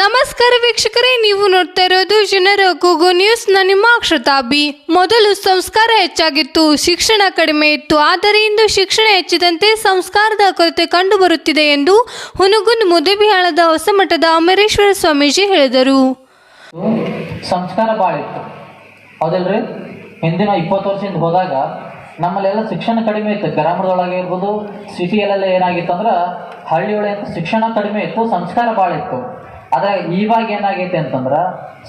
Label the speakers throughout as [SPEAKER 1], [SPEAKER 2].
[SPEAKER 1] ನಮಸ್ಕಾರ ವೀಕ್ಷಕರೇ, ನೀವು ನೋಡ್ತಾ ಇರೋದು ಜನರ ಕೂಗು ನ್ಯೂಸ್. ನಾನು ನಿಮ್ಮ ಅಕ್ಷತಾಬಿ ಮೊದಲು ಸಂಸ್ಕಾರ ಹೆಚ್ಚಾಗಿತ್ತು, ಶಿಕ್ಷಣ ಕಡಿಮೆ ಇತ್ತು, ಆದರೆ ಇಂದು ಶಿಕ್ಷಣ ಹೆಚ್ಚಿದಂತೆ ಸಂಸ್ಕಾರದ ಕೊರತೆ ಕಂಡುಬರುತ್ತಿದೆ ಎಂದು ಹುನಗುಂದ್ ಮುದಿಬಿಹಾಳದ ಹೊಸಮಠದ ಅಮರೇಶ್ವರ ಸ್ವಾಮೀಜಿ ಹೇಳಿದರು.
[SPEAKER 2] ಸಂಸ್ಕಾರ ಭಾಳ ಇತ್ತು. ಹೌದಲ್ರಿ? ಹಿಂದಿನ ಇಪ್ಪತ್ತು ವರ್ಷದಿಂದ ಹೋದಾಗ ನಮ್ಮಲ್ಲೆಲ್ಲ ಶಿಕ್ಷಣ ಕಡಿಮೆ ಇತ್ತು. ಗ್ರಾಮದೊಳಗೆ ಇರ್ಬೋದು ಸಿಟಿಯಲ್ಲೆಲ್ಲ ಏನಾಗಿತ್ತು ಅಂದ್ರೆ ಹಳ್ಳಿಯೊಳಗೆ ಶಿಕ್ಷಣ ಕಡಿಮೆ ಇತ್ತು, ಸಂಸ್ಕಾರ ಭಾಳ ಇತ್ತು. ಆದರೆ ಇವಾಗ ಏನಾಗೈತಿ ಅಂತಂದ್ರೆ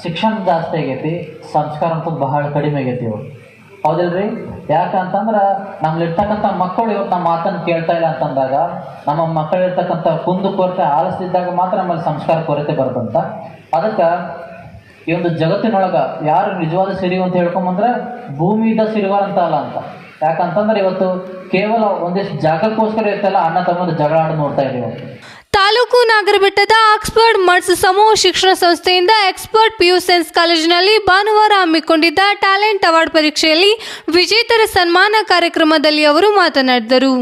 [SPEAKER 2] ಶಿಕ್ಷಣ ಜಾಸ್ತಿ ಆಗೈತಿ, ಸಂಸ್ಕಾರ ಅಂತೂ ಬಹಳ ಕಡಿಮೆ ಆಗೈತಿ ಇವಾಗ. ಹೌದಿಲ್ರಿ? ಯಾಕಂತಂದ್ರೆ ನಮ್ಮಲ್ಲಿರ್ತಕ್ಕಂಥ ಮಕ್ಕಳು ಇವತ್ತು ನಮ್ಮ ಮಾತನ್ನು ಕೇಳ್ತಾ ಇಲ್ಲ ಅಂತಂದಾಗ ನಮ್ಮ ಮಕ್ಕಳಿರ್ತಕ್ಕಂಥ ಕುಂದು ಕೊರತೆ ಆಲಿಸ್ತಿದ್ದಾಗ ಮಾತ್ರ ನಮ್ಮಲ್ಲಿ ಸಂಸ್ಕಾರ ಕೊರತೆ ಬರ್ತಂತ. ಅದಕ್ಕೆ ಈ ಒಂದು ಜಗತ್ತಿನೊಳಗ ಯಾರು ನಿಜವಾದ ಸಿರಿವು ಅಂತ ಹೇಳ್ಕೊಂಬಂದ್ರೆ ಭೂಮಿಯಿಂದ ಸಿರಿವಾರ ಅಂತ ಅಲ್ಲ ಅಂತ. ಯಾಕಂತಂದ್ರೆ ಇವತ್ತು ಕೇವಲ ಒಂದಿಷ್ಟು ಜಾಗಕ್ಕೋಸ್ಕರ ಇರ್ತಲ್ಲ, ಅಣ್ಣ ತಮ್ಮದ ಜಗಳ ಆಡಿ ನೋಡ್ತಾ ಇದೀವಿ.
[SPEAKER 1] ತಾಲೂಕು ನಾಗರಬೆಟ್ಟದ ಆಕ್ಸ್ಫರ್ಡ್ ಮರ್ಸ್ ಸಮೂಹ ಶಿಕ್ಷಣ ಸಂಸ್ಥೆಯಿಂದ ಎಕ್ಸ್ಪರ್ಟ್ ಪಿಯು ಸೈನ್ಸ್ ಕಾಲೇಜಿನಲ್ಲಿ ಭಾನುವಾರ ಹಮ್ಮಿಕೊಂಡಿದ್ದ ಟ್ಯಾಲೆಂಟ್ ಅವಾರ್ಡ್ ಪರೀಕ್ಷೆಯಲ್ಲಿ ವಿಜೇತರ ಸನ್ಮಾನ ಕಾರ್ಯಕ್ರಮದಲ್ಲಿ ಅವರು ಮಾತನಾಡಿದರು.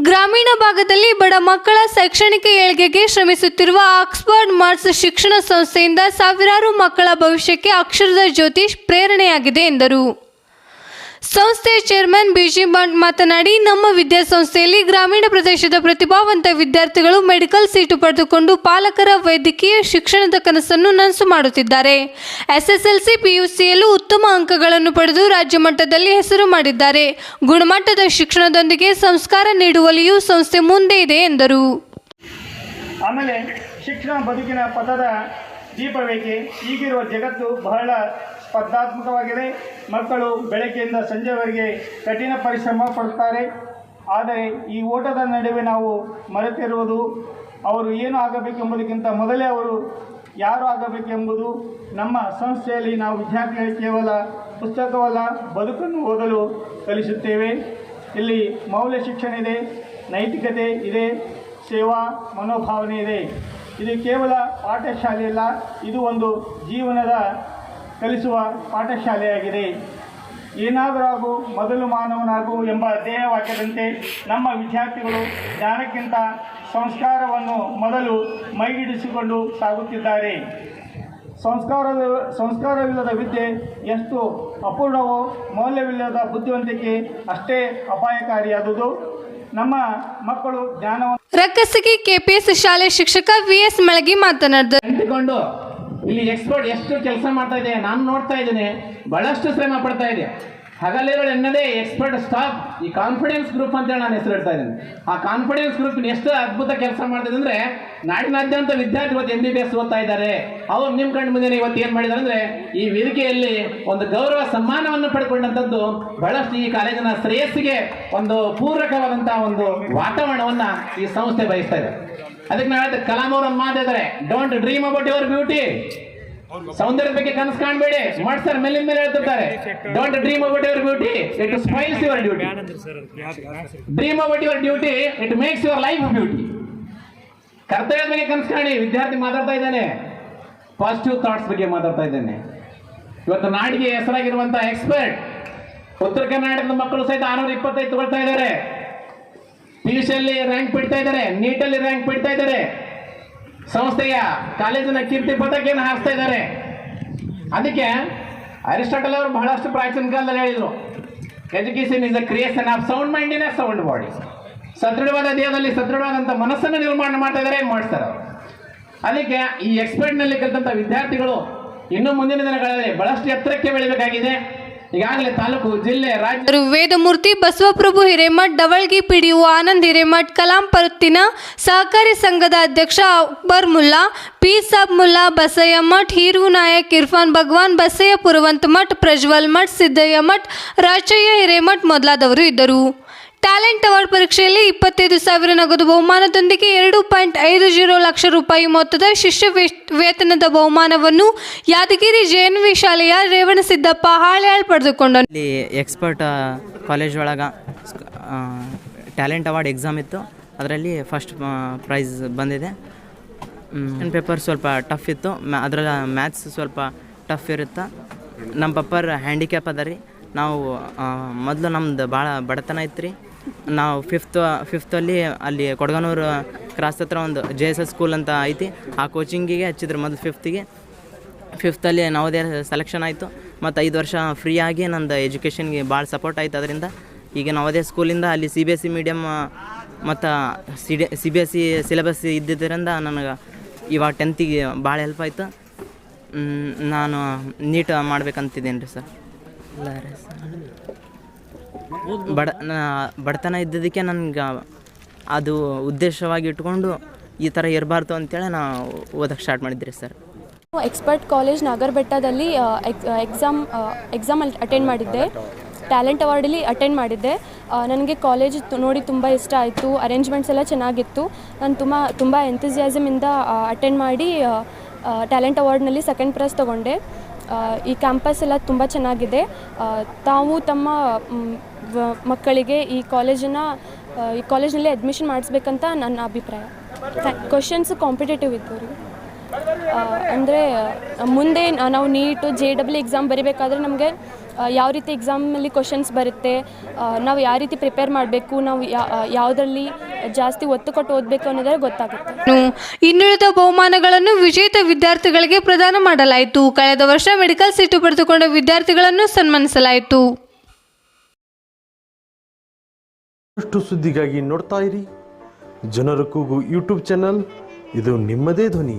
[SPEAKER 1] ಗ್ರಾಮೀಣ ಭಾಗದಲ್ಲಿ ಬಡ ಮಕ್ಕಳ ಶೈಕ್ಷಣಿಕ ಏಳ್ಗೆಗೆ ಶ್ರಮಿಸುತ್ತಿರುವ ಆಕ್ಸ್ಫರ್ಡ್ ಮರ್ಸ್ ಶಿಕ್ಷಣ ಸಂಸ್ಥೆಯಿಂದ ಸಾವಿರಾರು ಮಕ್ಕಳ ಭವಿಷ್ಯಕ್ಕೆ ಅಕ್ಷರದ ಜ್ಯೋತಿ ಪ್ರೇರಣೆಯಾಗಿದೆ ಎಂದರು. ಸಂಸ್ಥೆಯ ಚೇರ್ಮನ್ ಬಿಜಿ ಮಾತನಾಡಿ, ನಮ್ಮ ವಿದ್ಯಾಸಂಸ್ಥೆಯಲ್ಲಿ ಗ್ರಾಮೀಣ ಪ್ರದೇಶದ ಪ್ರತಿಭಾವಂತ ವಿದ್ಯಾರ್ಥಿಗಳು ಮೆಡಿಕಲ್ ಸೀಟು ಪಡೆದುಕೊಂಡು ಪಾಲಕರ ವೈದ್ಯಕೀಯ ಶಿಕ್ಷಣದ ಕನಸನ್ನು ನನಸು ಮಾಡುತ್ತಿದ್ದಾರೆ. ಎಸ್ಎಸ್ಎಲ್ಸಿ ಪಿಯುಸಿಯಲ್ಲೂ ಉತ್ತಮ ಅಂಕಗಳನ್ನು ಪಡೆದು ರಾಜ್ಯ ಮಟ್ಟದಲ್ಲಿ ಹೆಸರು ಮಾಡಿದ್ದಾರೆ. ಗುಣಮಟ್ಟದ ಶಿಕ್ಷಣದೊಂದಿಗೆ ಸಂಸ್ಕಾರ ನೀಡುವಲ್ಲಿಯೂ ಸಂಸ್ಥೆ ಮುಂದೆ ಇದೆ ಎಂದರು.
[SPEAKER 3] ಆಮೇಲೆ ಶಿಕ್ಷಣ ಬದುಕಿನ ಪಥದ ದೀಪವೇಕೆ, ಈಗಿರುವ ಜಗತ್ತು ಬಹಳ ಸ್ಪರ್ಧಾತ್ಮಕವಾಗಿದೆ. ಮಕ್ಕಳು ಬೆಳಗ್ಗೆಯಿಂದ ಸಂಜೆವರೆಗೆ ಕಠಿಣ ಪರಿಶ್ರಮ ಪಡುತ್ತಾರೆ. ಆದರೆ ಈ ಓಟದ ನಡುವೆ ನಾವು ಮರೆತಿರುವುದು ಅವರು ಏನು ಆಗಬೇಕೆಂಬುದಕ್ಕಿಂತ ಮೊದಲೇ ಅವರು ಯಾರು ಆಗಬೇಕೆಂಬುದು ನಮ್ಮ ಸಂಸ್ಥೆಯಲ್ಲಿ ನಾವು ವಿದ್ಯಾರ್ಥಿಗಳಿಗೆ ಕೇವಲ ಪುಸ್ತಕವಲ್ಲ, ಬದುಕನ್ನು ಓದಲು ಕಲಿಸುತ್ತೇವೆ. ಇಲ್ಲಿ ಮೌಲ್ಯ ಶಿಕ್ಷಣ ಇದೆ, ನೈತಿಕತೆ ಇದೆ, ಸೇವಾ ಮನೋಭಾವನೆ ಇದೆ. ಇದು ಕೇವಲ ಪಾಠಶಾಲೆಯಲ್ಲ, ಇದು ಒಂದು ಜೀವನದ ಕಲಿಸುವ ಪಾಠಶಾಲೆಯಾಗಿದೆ. ಏನಾದರೂ ಆಗು ಮೊದಲು ಮಾನವನಾಗು ಎಂಬ ಧ್ಯೇಯವಾಕ್ಯದಂತೆ ನಮ್ಮ ವಿದ್ಯಾರ್ಥಿಗಳು ಜ್ಞಾನಕ್ಕಿಂತ ಸಂಸ್ಕಾರವನ್ನು ಮೊದಲು ಮೈಗಿಡಿಸಿಕೊಂಡು ಸಾಗುತ್ತಿದ್ದಾರೆ. ಸಂಸ್ಕಾರದ ಸಂಸ್ಕಾರವಿಲ್ಲದ ವಿದ್ಯೆ ಎಷ್ಟು ಅಪೂರ್ಣವೋ ಮೌಲ್ಯವಿಲ್ಲದ ಬುದ್ಧಿವಂತಿಕೆ ಅಷ್ಟೇ ಅಪಾಯಕಾರಿಯಾದುದು. ನಮ್ಮ ಮಕ್ಕಳು ಜ್ಞಾನವನ್ನು
[SPEAKER 1] ರಕ್ಕಸಗಿ ಕೆಪಿಎಸ್ ಶಾಲೆ ಶಿಕ್ಷಕ ವಿಎಸ್ ಮಳಗಿ ಮಾತನಾಡಿದರು
[SPEAKER 4] ಇಲ್ಲಿ ಎಕ್ಸ್ಪರ್ಟ್ ಎಷ್ಟು ಕೆಲಸ ಮಾಡ್ತಾ ಇದೆ? ನಾನು ನೋಡ್ತಾ ಇದ್ದೇನೆ. ಬಹಳಷ್ಟು ಶ್ರಮ ಪಡ್ತಾ ಇದೆ. ಹಗಲಿರುಳು ಎನ್ನದೇ ಎಕ್ಸ್ಪರ್ಟ್ ಸ್ಟಾಫ್ ಈ ಕಾನ್ಫಿಡೆನ್ಸ್ ಗ್ರೂಪ್ ಅಂತೇಳಿ ನಾನು ಹೆಸರು ಇಡ್ತಾ ಇದ್ದೀನಿ. ಆ ಕಾನ್ಫಿಡೆನ್ಸ್ ಗ್ರೂಪ್ ಎಷ್ಟು ಅದ್ಭುತ ಕೆಲಸ ಮಾಡ್ತಿದೆ ಅಂದ್ರೆ ನಾಡಿನಾದ್ಯಂತ ವಿದ್ಯಾರ್ಥಿ ಇವತ್ತು ಎಂ ಬಿ ಬಿ ಎಸ್ ಓದ್ತಾ ಇದ್ದಾರೆ. ಅವ್ರು ನಿಮ್ಮ ಕಣ್ಣು ಮುಂದೆ ಇವತ್ತು ಏನು ಮಾಡಿದ್ದಾರೆ ಅಂದ್ರೆ, ಈ ವೇದಿಕೆಯಲ್ಲಿ ಒಂದು ಗೌರವ ಸನ್ಮಾನವನ್ನು ಪಡ್ಕೊಂಡಂಥದ್ದು ಬಹಳಷ್ಟು ಈ ಕಾಲೇಜಿನ ಶ್ರೇಯಸ್ಸಿಗೆ ಒಂದು ಪೂರಕವಾದಂಥ ಒಂದು ವಾತಾವರಣವನ್ನ ಈ ಸಂಸ್ಥೆ ಬಯಸ್ತಾ ಇದೆ. ಅದಕ್ಕೆ ನಾಳೆ ಕಲಾಮ್ ಅವರನ್ನು ಅವ್ರ ಒಂದು don't dream about your beauty ಸೌಂದರ್ಯದ ಬಗ್ಗೆ ಕನಸು ಕಾಣಬೇಡಿ. ಸರ್ ಮೇಲಿನ ಮೇಲೆ ಹೇಳ್ತಿರ್ತಾರೆ. Don't dream about your beauty it smiles your duty dream about your duty it makes your life beauty ಕರ್ತವ್ಯದ ಬಗ್ಗೆ ಕನಸು ಕಾಣಿ. ವಿದ್ಯಾರ್ಥಿ ಮಾತಾಡ್ತಾ ಇದ್ದಾನೆ. ಪಾಸಿಟಿವ್ ಥಾಟ್ಸ್ ಬಗ್ಗೆ ಮಾತಾಡ್ತಾ ಇದ್ದಾನೆ. ಇವತ್ತು ನಾಡಿಗೆ ಹೆಸರಾಗಿರುವಂತಹ ಎಕ್ಸ್ಪರ್ಟ್ ಉತ್ತರ ಕರ್ನಾಟಕದ ಮಕ್ಕಳು ಸಹಿತ ಆರ್ನೂರ ಇಪ್ಪತ್ತೈದು ತಗೊಳ್ತಾ ಇದ್ದಾರೆ. ಪಿ ಯು ಸಿಯಲ್ಲಿ ರ್ಯಾಂಕ್ ಬಿಡ್ತಾ ಇದ್ದಾರೆ. ನೀಟಲ್ಲಿ ರ್ಯಾಂಕ್ ಬಿಡ್ತಾ ಇದ್ದಾರೆ. ಸಂಸ್ಥೆಯ ಕಾಲೇಜಿನ ಕೀರ್ತಿ ಪದಕೆಯನ್ನು ಹಾರಿಸ್ತಾ ಇದ್ದಾರೆ. ಅದಕ್ಕೆ ಅರಿಸ್ಟಾಟಲ್ ಅವರು ಬಹಳಷ್ಟು ಪ್ರಾಚೀನ ಕಾಲದಲ್ಲಿ ಹೇಳಿದರು education is a creation of sound mind in a sound body ಸದೃಢವಾದ ದೇಹದಲ್ಲಿ ಸದೃಢವಾದಂಥ ಮನಸ್ಸನ್ನು ನಿರ್ಮಾಣ ಮಾಡ್ತಾ ಇದ್ದಾರೆ ಮಾಡ್ತಾರೆ ಅವರು ಅದಕ್ಕೆ ಈ ಎಕ್ಸ್ಪರ್ಟ್ನಲ್ಲಿ ಕಲಿತಂಥ ವಿದ್ಯಾರ್ಥಿಗಳು ಇನ್ನೂ ಮುಂದಿನ ದಿನಗಳಲ್ಲಿ ಬಹಳಷ್ಟು ಎತ್ತರಕ್ಕೆ ಬೆಳಿಬೇಕಾಗಿದೆ. ಈಗಾಗಲೇ ತಾಲೂಕು ಜಿಲ್ಲೆ ರಾಜ್ಯ
[SPEAKER 1] ವೇದಮೂರ್ತಿ ಬಸವಪ್ರಭು ಹಿರೇಮಠ್ ಡವಳ್ಗಿ ಪಿಡಿಒ ಆನಂದ್ ಹಿರೇಮಠ್ ಕಲಾಂ ಪರುತ್ತಿನ ಸಹಕಾರಿ ಸಂಘದ ಅಧ್ಯಕ್ಷ ಅಕ್ಬರ್ ಮುಲ್ಲಾ, ಪಿ ಸಾಬ್ ಮುಲ್ಲಾ, ಬಸಯ್ಯ ಮಠ್, ಹೀರು ನಾಯಕ್, ಇರ್ಫಾನ್ ಭಗವಾನ್, ಬಸಯ್ಯ ಪುರವಂತ ಮಠ್, ಪ್ರಜ್ವಲ್ ಮಠ್, ಸಿದ್ದಯ್ಯ ಮಠ್ ರಾಜಯ್ಯ ಹಿರೇಮಠ್ ಮೊದಲಾದವರು ಇದ್ದರು. ಟ್ಯಾಲೆಂಟ್ ಅವಾರ್ಡ್ ಪರೀಕ್ಷೆಯಲ್ಲಿ ಇಪ್ಪತ್ತೈದು ಸಾವಿರ ನಗದು ಬಹುಮಾನದೊಂದಿಗೆ ಎರಡು ಪಾಯಿಂಟ್ ಐದು ಜೀರೋ ಲಕ್ಷ ರೂಪಾಯಿ ಮೊತ್ತದ ಶಿಷ್ಯ ವೇತನದ ಬಹುಮಾನವನ್ನು ಯಾದಗಿರಿ ಜೆ ಎನ್ ವಿ ಶಾಲೆಯ ರೇವಣಸಿದ್ದಪ್ಪ ಹಾಳ್ಯಾಳ್ ಪಡೆದುಕೊಂಡನು.
[SPEAKER 5] ಇಲ್ಲಿ ಎಕ್ಸ್ಪರ್ಟ್ ಕಾಲೇಜ್ ಒಳಗೆ ಟ್ಯಾಲೆಂಟ್ ಅವಾರ್ಡ್ ಎಕ್ಸಾಮ್ ಇತ್ತು. ಅದರಲ್ಲಿ ಫಸ್ಟ್ ಪ್ರೈಸ್ ಬಂದಿದೆ. ಪೇಪರ್ ಸ್ವಲ್ಪ ಟಫ್ ಇತ್ತು. ಮ್ಯಾ ಅದರಲ್ಲಿ ಮ್ಯಾಥ್ಸ್ ಸ್ವಲ್ಪ ಟಫ್ ಇರುತ್ತೆ? ನಮ್ಮ ಪಪ್ಪರ್ ಹ್ಯಾಂಡಿಕ್ಯಾಪ್ ಅದ ರೀ. ನಾವು ಮೊದಲು ನಮ್ದು ಭಾಳ ಬಡತನ ಇತ್ತು ರೀ. ನಾವು ಫಿಫ್ತ್ ಫಿಫ್ತಲ್ಲಿ ಅಲ್ಲಿ ಕೊಡಗನೂರು ಕ್ರಾಸ್ ಹತ್ರ ಒಂದು ಜೆ ಎಸ್ ಎಸ್ ಸ್ಕೂಲ್ ಅಂತ ಐತಿ. ಆ ಕೋಚಿಂಗಿಗೆ ಹಚ್ಚಿದ್ರು ಮೊದಲು ಫಿಫ್ತಿಗೆ ಫಿಫ್ತಲ್ಲಿ ನವೋದಯ ಸೆಲೆಕ್ಷನ್ ಆಯಿತು. ಮತ್ತು ಐದು ವರ್ಷ ಫ್ರೀಯಾಗಿ ನಂದು ಎಜುಕೇಷನ್ಗೆ ಭಾಳ ಸಪೋರ್ಟ್ ಆಯ್ತು ಅದರಿಂದ. ಈಗ ನವೋದಯ ಸ್ಕೂಲಿಂದ ಅಲ್ಲಿ C B S C medium ಮತ್ತು C D C B S C syllabus ಇದ್ದಿದ್ದರಿಂದ ನನಗೆ ಇವಾಗ ಟೆಂತಿಗೆ ಭಾಳ ಹೆಲ್ಪ್ ಆಯಿತು. ನಾನು ನೀಟ್ ಮಾಡ್ಬೇಕಂತಿದ್ದೀನಿ ರೀ ಸರ್. ಇಲ್ಲ ರೀ ಸರ್. ಬಡ ಬಡತನ ಇದ್ದಿದ್ದಕ್ಕೆ ನನ್ಗೆ ಅದು ಉದ್ದೇಶವಾಗಿ ಇಟ್ಕೊಂಡು ಈ ಥರ ಇರಬಾರ್ದು ಅಂತೇಳಿ ನಾವು ಓದಕ್ಕೆ ಸ್ಟಾರ್ಟ್ ಮಾಡಿದ್ರಿ ಸರ್.
[SPEAKER 6] ಎಕ್ಸ್ಪರ್ಟ್ ಕಾಲೇಜ್ ನಾಗರಬೆಟ್ಟದಲ್ಲಿ ಎಕ್ಸಾಮ್ ಎಕ್ಸಾಮ್ ಅಟೆಂಡ್ ಮಾಡಿದ್ದೆ. ಟ್ಯಾಲೆಂಟ್ ಅವಾರ್ಡಲ್ಲಿ ಅಟೆಂಡ್ ಮಾಡಿದ್ದೆ. ನನಗೆ ಕಾಲೇಜ್ ನೋಡಿ ತುಂಬ ಇಷ್ಟ ಆಯಿತು. ಅರೇಂಜ್ಮೆಂಟ್ಸ್ ಎಲ್ಲ ಚೆನ್ನಾಗಿತ್ತು. ನಾನು ತುಂಬ ತುಂಬ ಎಂಥಿಸಿಯಾಸಮಿಂದ ಅಟೆಂಡ್ ಮಾಡಿ ಟ್ಯಾಲೆಂಟ್ ಅವಾರ್ಡ್ನಲ್ಲಿ ಸೆಕೆಂಡ್ ಪ್ರೈಸ್ ತೊಗೊಂಡೆ. ಈ ಕ್ಯಾಂಪಸ್ ಎಲ್ಲ ತುಂಬ ಚೆನ್ನಾಗಿದೆ. ತಾವು ತಮ್ಮ ಮಕ್ಕಳಿಗೆ ಈ ಕಾಲೇಜನ್ನು ಈ ಕಾಲೇಜ್ನಲ್ಲಿ ಅಡ್ಮಿಷನ್ ಮಾಡಿಸ್ಬೇಕಂತ ನನ್ನ ಅಭಿಪ್ರಾಯ. ಕ್ವಶನ್ಸ್ ಕಾಂಪಿಟೇಟಿವ್ ರೀ ಅಂದರೆ ಮುಂದೆ ನಾವು ನೀಟು ಜೆ ಡಬ್ಲ್ಯೂ ಎಕ್ಸಾಮ್ ಬರಿಬೇಕಾದ್ರೆ ನಮಗೆ ಯಾವ ರೀತಿ ಎಕ್ಸಾಮಲ್ಲಿ ಕ್ವಶನ್ಸ್ ಬರುತ್ತೆ ನಾವು ಯಾವ ರೀತಿ ಪ್ರಿಪೇರ್ ಮಾಡಬೇಕು ನಾವು ಯಾವುದರಲ್ಲಿ ಜಾಸ್ತಿ ಒತ್ತು ಕೊಟ್ಟು ಓದಬೇಕು ಅನ್ನೋದಾದ್ರೆ ಗೊತ್ತಾಗುತ್ತೆ.
[SPEAKER 1] ಇನ್ನು ಇನ್ನುಳಿದ ಬಹುಮಾನಗಳನ್ನು ವಿಜೇತ ವಿದ್ಯಾರ್ಥಿಗಳಿಗೆ ಪ್ರದಾನ ಮಾಡಲಾಯಿತು. ಕಳೆದ ವರ್ಷ ಮೆಡಿಕಲ್ ಸೀಟು ಪಡೆದುಕೊಂಡ ವಿದ್ಯಾರ್ಥಿಗಳನ್ನು ಸನ್ಮಾನಿಸಲಾಯಿತು.
[SPEAKER 7] ಅಷ್ಟು ಸುದ್ದಿಗಾಗಿ ನೋಡ್ತಾ ಇರಿ. ಜನರ ಕೂಗು ಯೂಟ್ಯೂಬ್ ಚಾನಲ್. ಇದು ನಿಮ್ಮದೇ ಧ್ವನಿ.